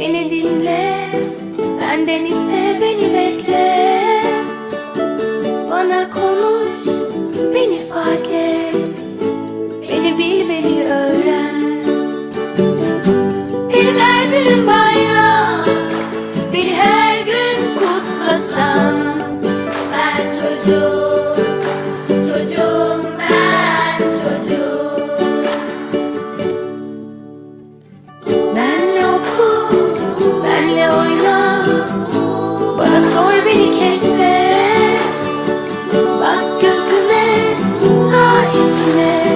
Beni dinle Benden iste beni bekle. Bana konuş Beni fark et. Beni bil beni öğren. Her günüm bayram Beni her gün kutlasam Ben Çocuğum to.